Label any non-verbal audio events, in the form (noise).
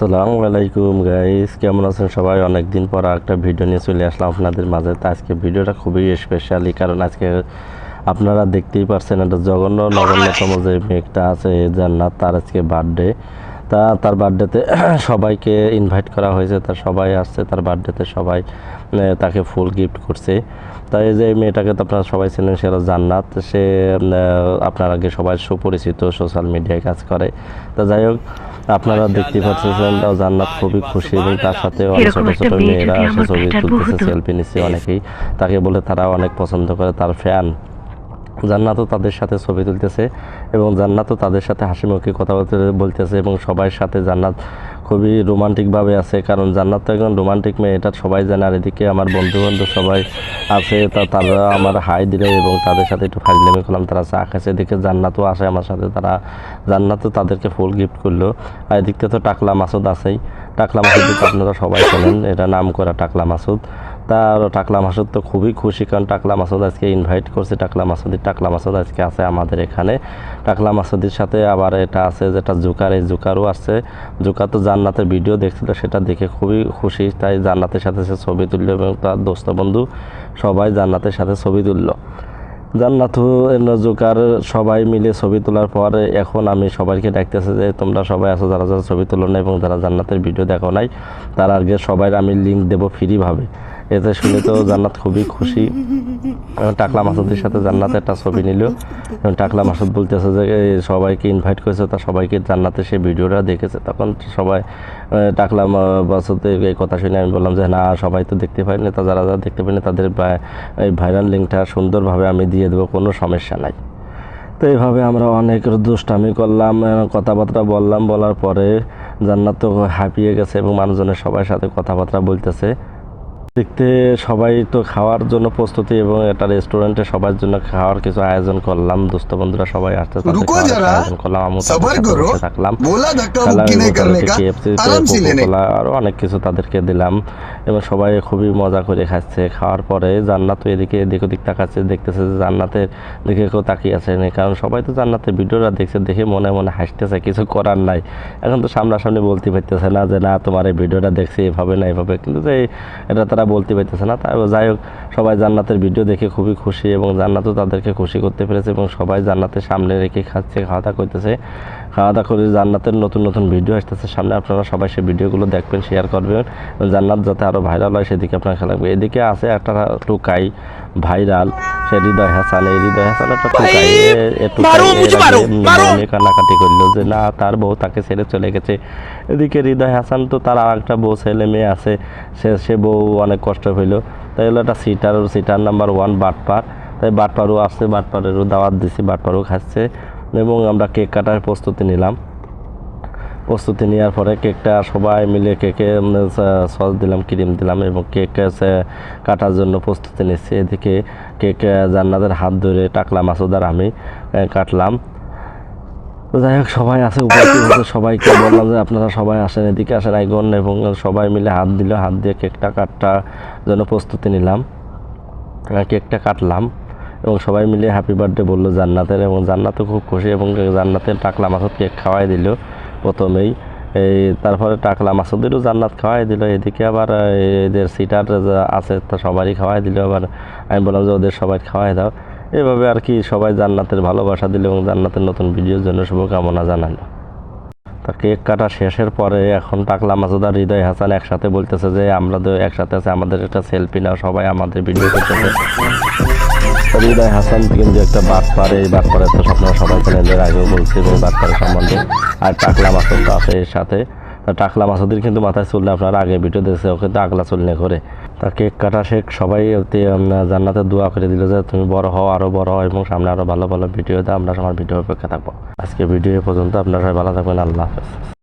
আসসালামু আলাইকুম গাইস কেমন আছেন সবাই? অনেক দিন পর একটা ভিডিও নিয়ে চলে আসলাম আপনাদের মাঝে। তো আজকে ভিডিওটা খুবই স্পেশালি কারণ আজকে আপনারা দেখতেই পারছেন একটা জঘন্য, নগণ্যতম যে মেঘটা আছে জান্নাত, তার আজকে বার্থডে তা তার বার্থডেতে (clears throat) সবাইকে ইনভাইট করা হয়েছে। তার সবাই আসছে তার বার্থডেতে সবাই তাকে ফুল গিফট করছে। তাই যে মেয়েটাকে তো আপনারা সবাই ছিলেন সেটা জান্নাত। সে আপনার আগে সবাই সুপরিচিত সোশ্যাল মিডিয়ায় কাজ করে। তা যাই হোক আপনারা দেখতে পাচ্ছেন তাও জান্নাত খুবই খুশি এবং তার সাথে অনেক ছোট ছোট মেয়েরা এসে ছবি তুলতেছে সেলফি নিচ্ছে অনেকেই। তাকে বলে তারা অনেক পছন্দ করে তার ফ্যান জান্নাতও তাদের সাথে ছবি তুলতেছে এবং জান্নাতও তাদের সাথে হাসি মুখে কথা বলতেছে এবং সবার সাথে জান্নাত খুবই রোমান্টিকভাবে আছে। কারণ জান্নাত তো একজন রোমান্টিক মেয়ে, এটা সবাই জানে। আর এদিকে আমার বন্ধু বান্ধব সবাই আছে, তা তারা আমার হাই দিলে এবং তাদের সাথে একটু ফাজলামি করলাম, তারা চা খাচ্ছে। এদিকে জান্নাতও আসে আমার সাথে, তারা জান্নাতও তাদেরকে ফুল গিফট করল। আর এদিকে তো টাকলা মাসুদ আছেই। টাকলা মাসুদ আপনারা সবাই চেনেন, এটা নাম করা টাকলা মাসুদ। তার টাকলা মাসুদ তো খুবই খুশি, কারণ টাকলা মাসুদ আজকে ইনভাইট করছে। টাকলা মাসুদি টাকলা মাসুদ আজকে আছে আমাদের এখানে। টাকলা মাসুদির সাথে আবার এটা আছে যেটা জুকার, এই জুকারও আছে। জুকার তো জান্নাতের ভিডিও দেখছিল, সেটা দেখে খুবই খুশি। তাই জান্নাতের সাথে সে ছবি তুললো এবং তার দোস্ত বন্ধু সবাই জান্নাতের সাথে ছবি তুললো। জান্নাত জোকার সবাই মিলে ছবি তোলার পর এখন আমি সবাইকে ডাকতেছে যে, তোমরা সবাই আছো যারা যারা ছবি তোলো না এবং যারা জান্নাতের ভিডিও দেখো নাই, তার আগে সবাই আমি লিঙ্ক দেবো ফ্রিভাবে এতে শুনে তো জান্নাত খুবই খুশি। টাকলা মাসুদের সাথে জান্নাতে একটা ছবি নিল। টাকলা মাসুদ বলতেছে যে সবাইকে ইনভাইট করেছে, তা সবাইকে জান্নাতে সে ভিডিওটা দেখেছে। তখন সবাই টাকলা মাসুদের এই কথা শুনে আমি বললাম যে, না, সবাই তো দেখতে পাইনি তা যারা যারা দেখতে পাইনি তাদের এই ভাইরাল লিঙ্কটা সুন্দরভাবে আমি দিয়ে দেবো, কোনো সমস্যা নাই। তো এইভাবে আমরা অনেক দুষ্টামি করলাম কথাবার্তা বললাম। বলার পরে জান্নাত তো হাঁপিয়ে গেছে এবং মানুষজনের সবার সাথে কথাবার্তা বলতেছে। দেখতে সবাই তো খাওয়ার জন্য প্রস্তুতি এবং একটা রেস্টুরেন্টে সবার জন্য খাওয়ার কিছু আয়োজন করলাম। দোস্ত বন্ধুরা সবাই আসতে আয়োজন করলাম। আরও অনেক কিছু তাদেরকে দিলাম। এবং সবাই খুবই মজা করে খাচ্ছে। খাওয়ার পরে জান্নাত এদিকে এদিক ওদিক তাকাচ্ছে দেখতেছে যে জান্নাতের দিকে কেউ তাকিয়ে আছে কারণ সবাই তো জান্নাতের ভিডিওটা দেখছে দেখে মনে মনে হাসতেছে কিছু করার নাই। এখন তো সামনাসামনি বলতে পারতেছে না যে না তোমার এই ভিডিওটা দেখছে এভাবে না এভাবে। কিন্তু যে এটা তারা বলতে পারতেছে না। তাই যাই হোক, সবাই জান্নাতের ভিডিও দেখে খুবই খুশি এবং জান্নাতও তাদেরকে খুশি করতে পেরেছে এবং সবাই জান্নাতের সামনে রেখে খাচ্ছে খাওয়া দাওয়া করতেছে। খাওয়া দাওয়া করে জান্নাতের নতুন নতুন ভিডিও আসতেছে। সামনে আপনারা সবাই সেই ভিডিওগুলো দেখবেন শেয়ার করবেন। জান্নাত যাতে আরও ভাইরাল হয় সেদিকে আপনার খেয়াল রাখবেন। এদিকে আছে একটা টুকাই ভাইরাল সে হৃদয় হাসান। এই হৃদয় হাসান একটা টুকাই। টুকাই কান্নাকাটি করল যে না তার বউ তাকে ছেড়ে চলে গেছে। এদিকে হৃদয় হাসান তো তার আর একটা বউ ছেলে মেয়ে আছে। সে সে বউ অনেক কষ্ট হইল। তাই হলো একটা সিটার সিটার নাম্বার ওয়ান বাটপার। তাই বাটপারও আসছে বাটপারেরও দাওয়াত দিছি বাটপারও খাচ্ছে। এবং আমরা কেক কাটার প্রস্তুতি নিলাম। প্রস্তুতি নেওয়ার পরে কেকটা সবাই মিলে কেকে সস দিলাম ক্রিম দিলাম এবং কেক কাটার জন্য প্রস্তুতি নিচ্ছি। এদিকে কেক আহ, জান্নাতের হাত ধরে টাকলা মাসুদার আমি কাটলাম। যাই হোক সবাই আছে উপস্থিত সবাইকে বললাম যে আপনারা সবাই আসেন এদিকে আসেন আইগন এবং সবাই মিলে হাত দিল হাত দিয়ে কেকটা কাটার জন্য প্রস্তুতি নিলাম। কেকটা কাটলাম। এবং সবাই মিলে হ্যাপি বার্থডে বলল জান্নাতের এবং জান্নাতও খুব খুশি এবং জান্নাতের টাকলা মাসুদ কেক খাওয়াই দিল প্রথমেই। এই তারপরে টাকলা মাসুদেরও জান্নাত খাওয়াই দিল, এদিকে আবার এদের সিটার আছে তো সবারই খাওয়াই দিল, আবার আমি বললাম যে ওদের সবাই খাওয়াই দাও। এভাবে আর কি সবাই জান্নাতের ভালোবাসা দিল এবং জান্নাতের নতুন ভিডিওর জন্য শুভকামনা জানালো। তা কেক কাটা শেষের পরে এখন টাকলা মাসুদ আর হৃদয় হাসান একসাথে বলতেছে যে আমরা তো একসাথে আছে, আমাদের একটা সেলফি নাও, সবাই আমাদের ভিডিও করতেছে হৃদয় হাসান কিন্তু একটা বাদ পারে, এই বাদ পারে তো আপনারা সবাই জানেন এর আগেও বলছি এবং পারে সম্বন্ধে। আর টাকলা মাসুদ তো আছে এর সাথে। টাকলা মাসুদের কিন্তু মাথায় চুল নেই, আপনারা আগে ভিডিও দেখছে ওকে তো আগলা চুল নিয়ে করে তা কেক কাটা শেখ, সবাই জান্নাতে দোয়া করে দিল যে তুমি বড় হও আরও বড় হও এবং সামনে আরও ভালো ভালো ভিডিও দাও, আমরা আমার ভিডিও অপেক্ষা থাকব। আজকে ভিডিও পর্যন্ত আপনারা সবাই ভালো থাকবেন, আল্লাহ হাফেজ।